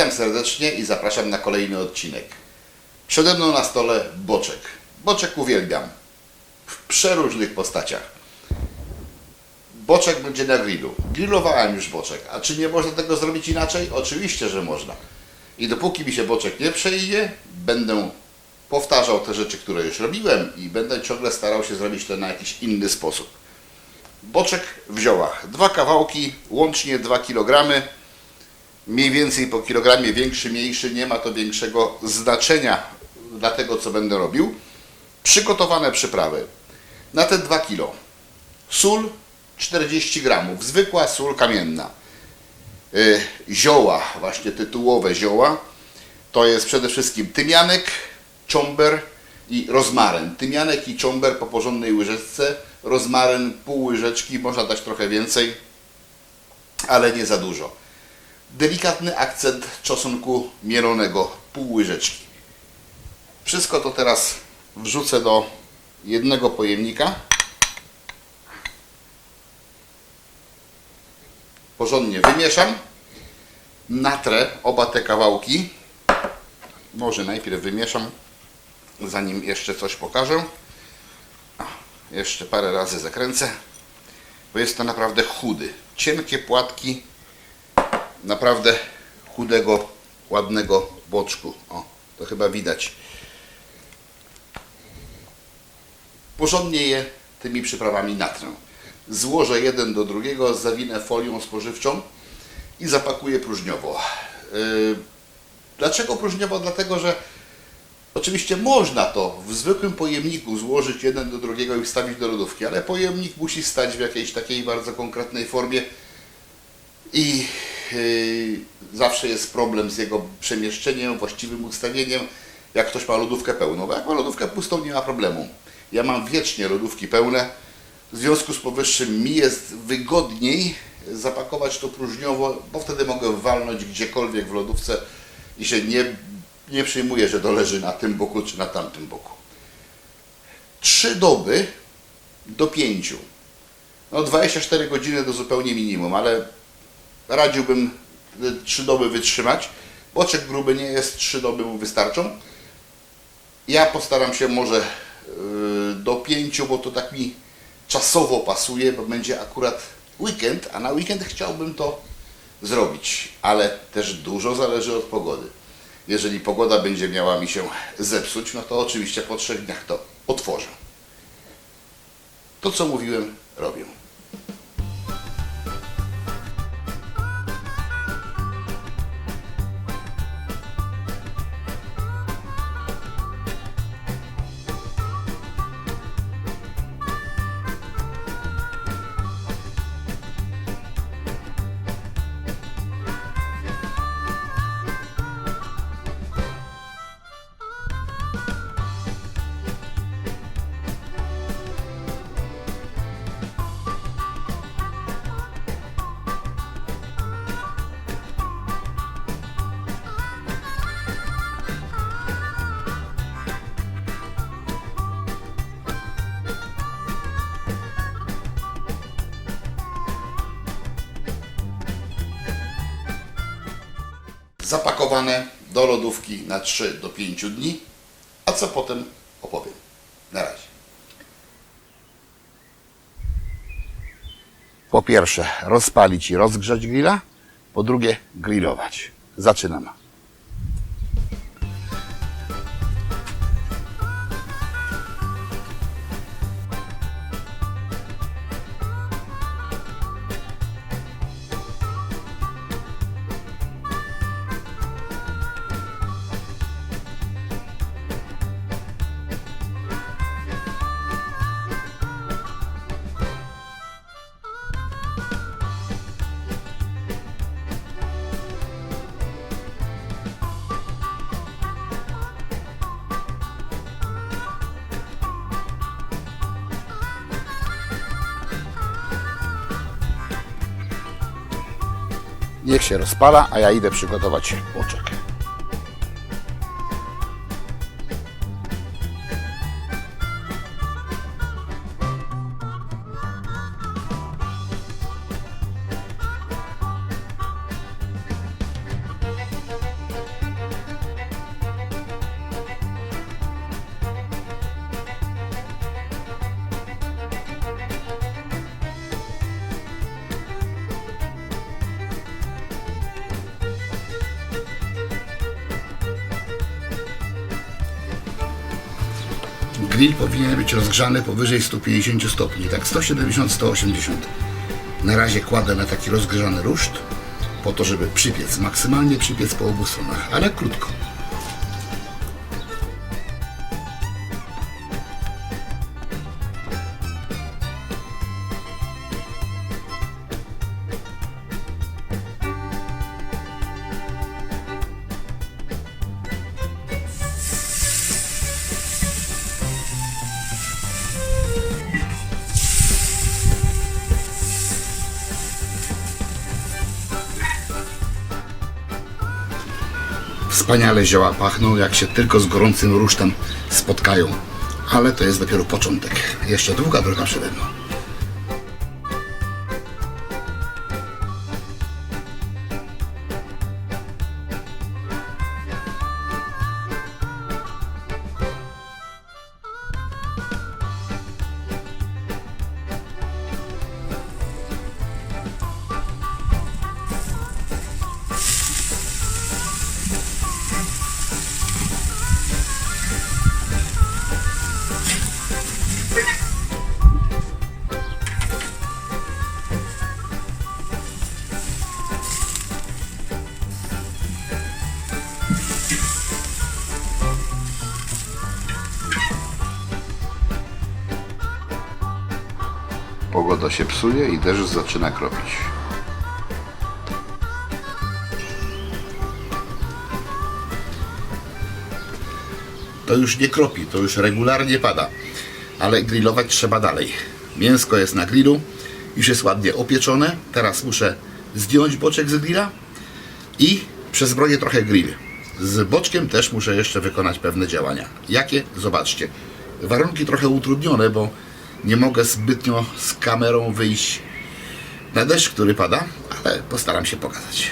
Witam serdecznie i zapraszam na kolejny odcinek. Przede mną na stole boczek. Boczek uwielbiam w przeróżnych postaciach. Boczek będzie na grillu. Grillowałem już boczek. A czy nie można tego zrobić inaczej? Oczywiście, że można. I dopóki mi się boczek nie przejdzie, będę powtarzał te rzeczy, które już robiłem i będę ciągle starał się zrobić to na jakiś inny sposób. Boczek w ziołach. Dwa kawałki, łącznie 2 kg. Mniej więcej po kilogramie większy, mniejszy, nie ma to większego znaczenia dla tego, co będę robił. Przygotowane przyprawy. Na te 2 kg. Sól 40 gramów, zwykła sól kamienna. Y, Zioła, właśnie tytułowe zioła. To jest przede wszystkim tymianek, czomber i rozmaryn. Tymianek i czomber po porządnej łyżeczce, rozmaryn pół łyżeczki, można dać trochę więcej, ale nie za dużo. Delikatny akcent czosnku mielonego, pół łyżeczki. Wszystko to teraz wrzucę do jednego pojemnika. Porządnie wymieszam. Natrę oba te kawałki. Może najpierw wymieszam, zanim jeszcze coś pokażę. Jeszcze parę razy zakręcę, bo jest to naprawdę chudy. Cienkie płatki naprawdę chudego, ładnego boczku. O, to chyba widać. Porządnie je tymi przyprawami natrę. Złożę jeden do drugiego, zawinę folią spożywczą i zapakuję próżniowo. Yy, Dlaczego próżniowo? Dlatego, że oczywiście można to w zwykłym pojemniku złożyć jeden do drugiego i wstawić do lodówki, ale pojemnik musi stać w jakiejś takiej bardzo konkretnej formie i zawsze jest problem z jego przemieszczeniem, właściwym ustawieniem, jak ktoś ma lodówkę pełną. Bo jak ma lodówkę pustą, nie ma problemu. Ja mam wiecznie lodówki pełne, w związku z powyższym mi jest wygodniej zapakować to próżniowo, bo wtedy mogę walnąć gdziekolwiek w lodówce i się nie, nie przejmuję, że to leży na tym boku czy na tamtym boku. Trzy doby do pięciu. No 24 godziny to zupełnie minimum, ale radziłbym y, trzy doby wytrzymać. Boczek gruby nie jest, trzy doby mu wystarczą. Ja postaram się może y, do pięciu, bo to tak mi czasowo pasuje, bo będzie akurat weekend, a na weekend chciałbym to zrobić, ale też dużo zależy od pogody. Jeżeli pogoda będzie miała mi się zepsuć, no to oczywiście po trzech dniach to otworzę. To co mówiłem, robię. Zapakowane do lodówki na 3 do 5 dni, a co potem opowiem. Na razie. Po pierwsze, rozpalić i rozgrzać grilla. Po drugie, grillować. Zaczynam. Niech się rozpala, a ja idę przygotować boczek. Grill powinien być rozgrzany powyżej 150 stopni, tak 170-180. Na razie kładę na taki rozgrzany ruszt, po to, żeby przypiec, maksymalnie przypiec po obu stronach, ale krótko. Wspaniale zioła pachną, jak się tylko z gorącym rusztem spotkają. Ale to jest dopiero początek. Jeszcze długa droga przede mną. Się psuje i deszcz zaczyna kropić. To już nie kropi, to już regularnie pada. Ale grillować trzeba dalej. Mięsko jest na grillu, już jest ładnie opieczone. Teraz muszę zdjąć boczek z grilla i przezbroję trochę grill. Z boczkiem też muszę jeszcze wykonać pewne działania. Jakie? Zobaczcie. Warunki trochę utrudnione, bo nie mogę zbytnio z kamerą wyjść na deszcz, który pada, ale postaram się pokazać.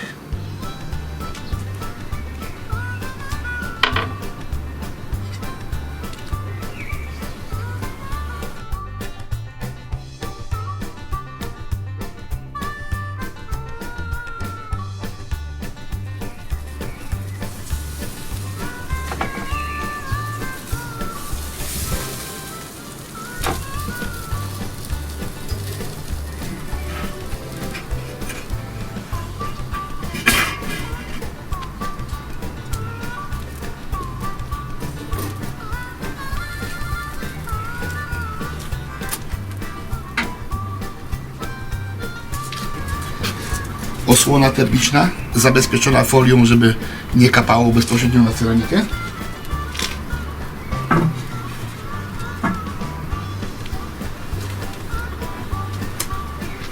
Osłona termiczna, zabezpieczona folią, żeby nie kapało bezpośrednio na ceramikę.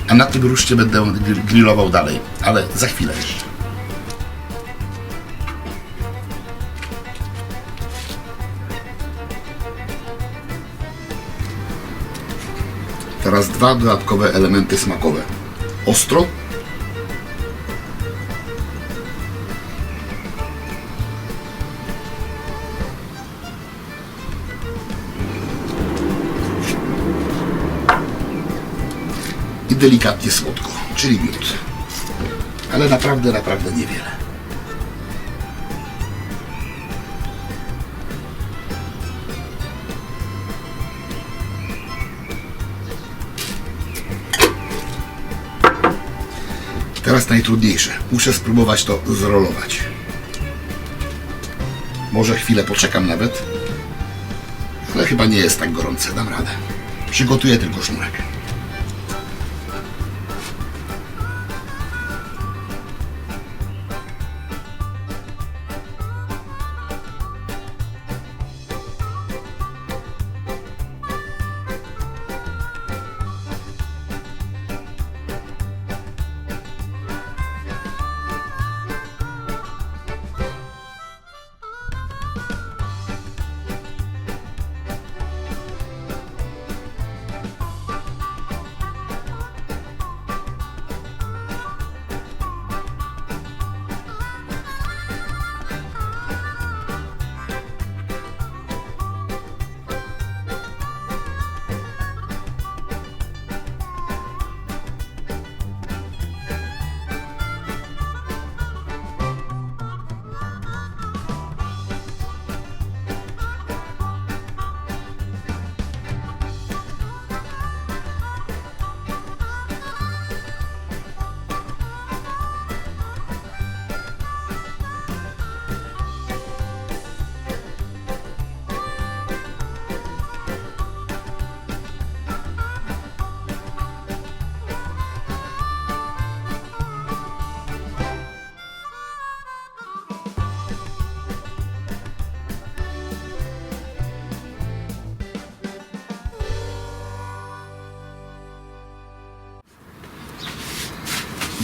A na tym ruszcie będę grill- grillował dalej, ale za chwilę jeszcze. Teraz dwa dodatkowe elementy smakowe. Ostro i delikatnie słodko, czyli miód. Ale naprawdę, naprawdę niewiele. Teraz najtrudniejsze. Muszę spróbować to zrolować. Może chwilę poczekam nawet, ale chyba nie jest tak gorące, dam radę. Przygotuję tylko sznurek.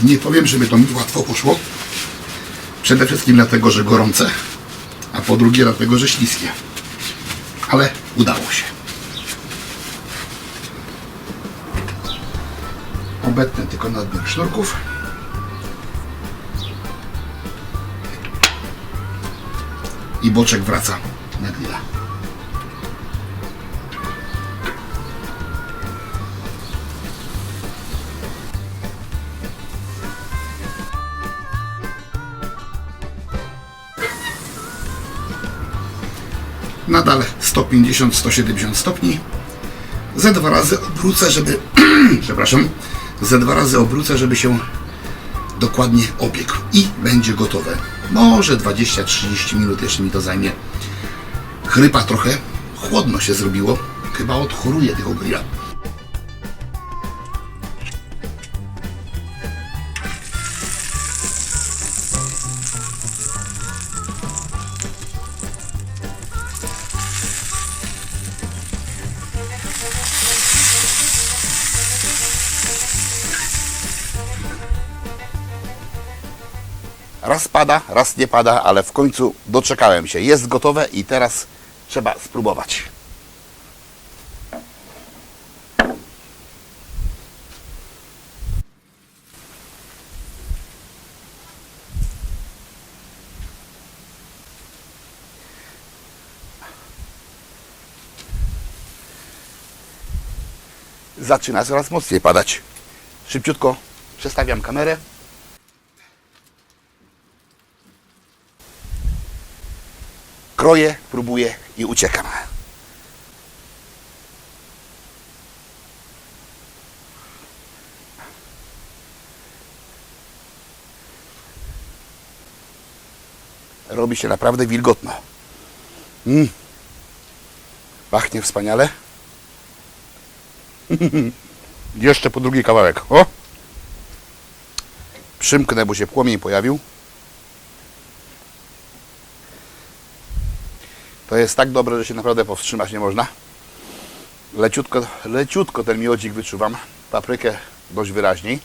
Nie powiem, żeby to mi łatwo poszło. Przede wszystkim dlatego, że gorące, a po drugie dlatego, że śliskie. Ale udało się. Obetnę tylko nadmiar sznurków. I boczek wraca na grilla. Nadal 150-170 stopni. Ze dwa razy obrócę, żeby. przepraszam. Ze dwa razy obrócę, żeby się dokładnie obiegł. I będzie gotowe. Może 20-30 minut jeszcze mi to zajmie. Chrypa trochę. Chłodno się zrobiło. Chyba odchoruje tego grilla. Pada, raz nie pada, ale w końcu doczekałem się. Jest gotowe i teraz trzeba spróbować. Zaczyna coraz mocniej padać. Szybciutko przestawiam kamerę. Kroję, próbuję i uciekam. Robi się naprawdę wilgotno. Mm. Pachnie wspaniale. Jeszcze po drugi kawałek. O! Przymknę, bo się płomień pojawił. To jest tak dobre, że się naprawdę powstrzymać nie można. Leciutko, leciutko ten miodzik wyczuwam. Paprykę dość wyraźniej.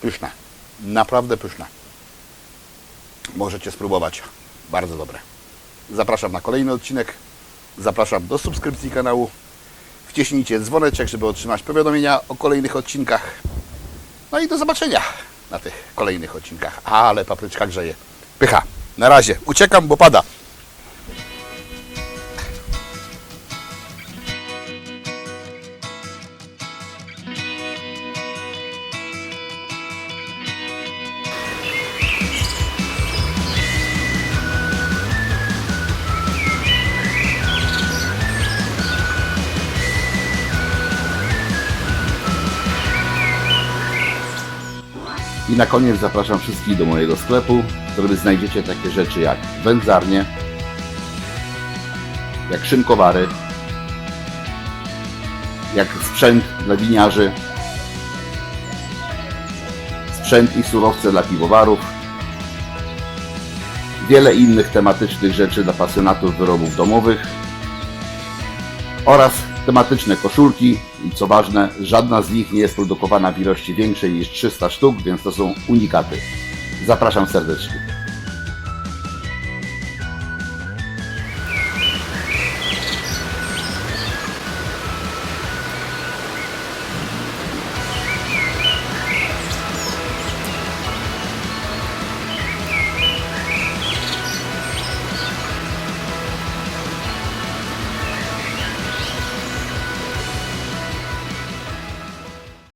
Pyszne. Naprawdę pyszne. Możecie spróbować. Bardzo dobre. Zapraszam na kolejny odcinek. Zapraszam do subskrypcji kanału. Wciśnijcie dzwoneczek, żeby otrzymać powiadomienia o kolejnych odcinkach. No i do zobaczenia na tych kolejnych odcinkach. Ale papryczka grzeje. Pycha. Na razie. Uciekam, bo pada. I na koniec zapraszam wszystkich do mojego sklepu, w którym znajdziecie takie rzeczy jak wędzarnie, jak szynkowary, jak sprzęt dla winiarzy, sprzęt i surowce dla piwowarów, wiele innych tematycznych rzeczy dla pasjonatów wyrobów domowych oraz tematyczne koszulki i co ważne, żadna z nich nie jest produkowana w ilości większej niż 300 sztuk, więc to są unikaty. Zapraszam serdecznie.